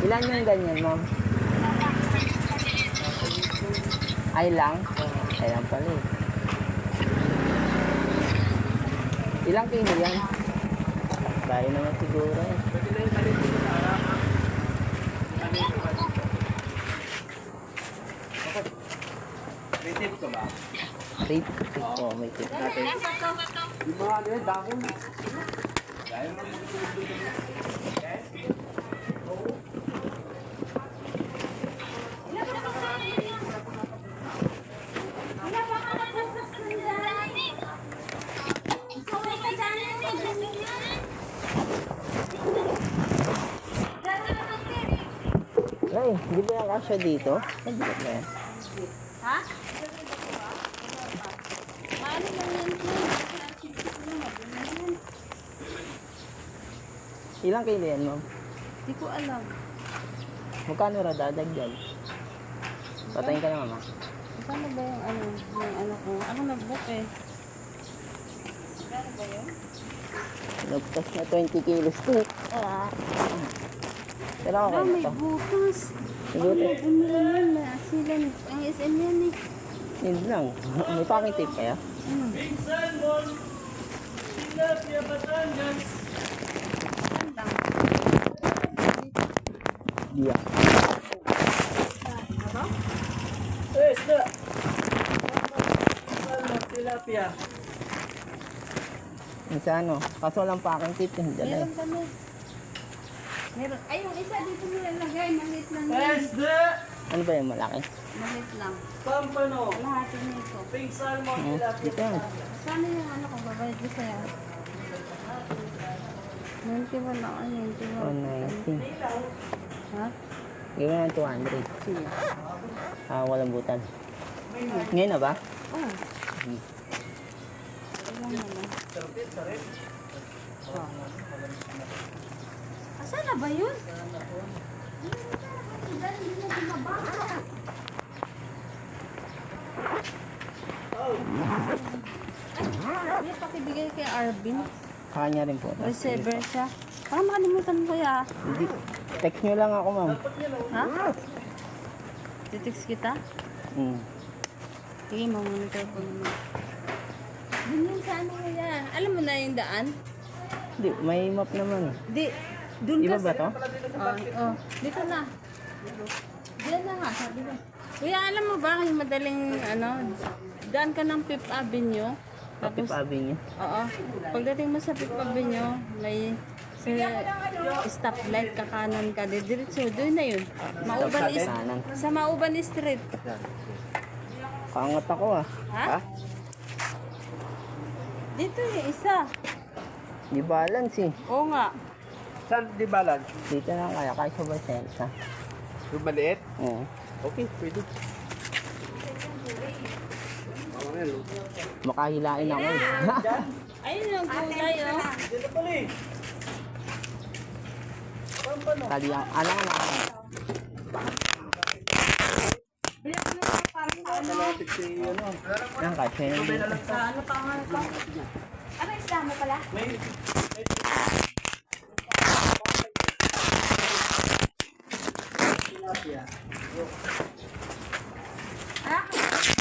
Ilan yung ganyan, ma'am? Ay lang? Ay lang pala eh. Ilang kilo yan? Tayo naman siguro eh. May tip ka ba? Tip. Tip po, may tip. Yung mga ano yun, dahon. Dahil mo Ay, hindi ba yung kasya dito? Di ba yan? Ha? Ano lang yan, Ilang kilo yan, ma'am? Hindi ko alam. Magkano ra dadagdag? Patayin ka na, mama. Paano ba yung ano, yung ano ko? Ako nag-book eh. Ano ba yun? Nagtas na 20 kilos to. Ah, Pero okay ah na may to. bukas. Siguro, Ano yan? May asilan. Ang SM yan eh. yun lang. May packing tape kaya? Ano? Diya. Eh, isda! Tilapia. Yung sa ano? Kaso walang packing tape. Hindi na Meron kami. Meron. Ay, yung isa dito nilalagay. Malit lang yan. isda! Ano ba yung malaki? Malit lang. Pampano. Lahati nito. Pink salmon, Hmm, dito yan. Sana yung ano ko, babayad ko sa'yo. 91 ako, 91. 190. Ha? Gawin na ng 200. Sige. Ah, walang butan. Ngayon na ba? Oh. Hmm. Ilan na lang? Oh. Asan na ba yun? Ay, pakibigay kay Arvin. Kanya rin po. Receiver siya. Parang makalimutan ko ya. Hindi. Text nyo lang ako, ma'am. Ha? Titext kita? Hmm. Sige, mamonitor ko naman. Dun yun sa ano kaya? Alam mo na yung daan? Hindi, may map naman. Di, dun Iba ba to? Oh, oh, dito na. Diyan na nga, sabi ko. Kuya, alam mo ba yung madaling, ano, daan ka ng Fifth Avenue. Happy Tapos, Pabing niya. oo, pagdating mo sa Fifth Avenue, may sa stoplight kakanan ka, diretso, doon na yun. Mauban is, sa Mauban Street. Kaangat ako ah. Ha? Dito yung isa. Di balance eh. Oo nga. Saan di balance? Dito na kaya. Kaya sa Barcelsa. Yung maliit? Oo. Okay, pwede. Makahilain ako eh. Ayun yung gulay, oh. Dito pala eh. Pampano. Tali ang, ano nga na. Ano. Yan kasi. Sa ano pa nga? Ano isda mo pala? May 大姐，哎。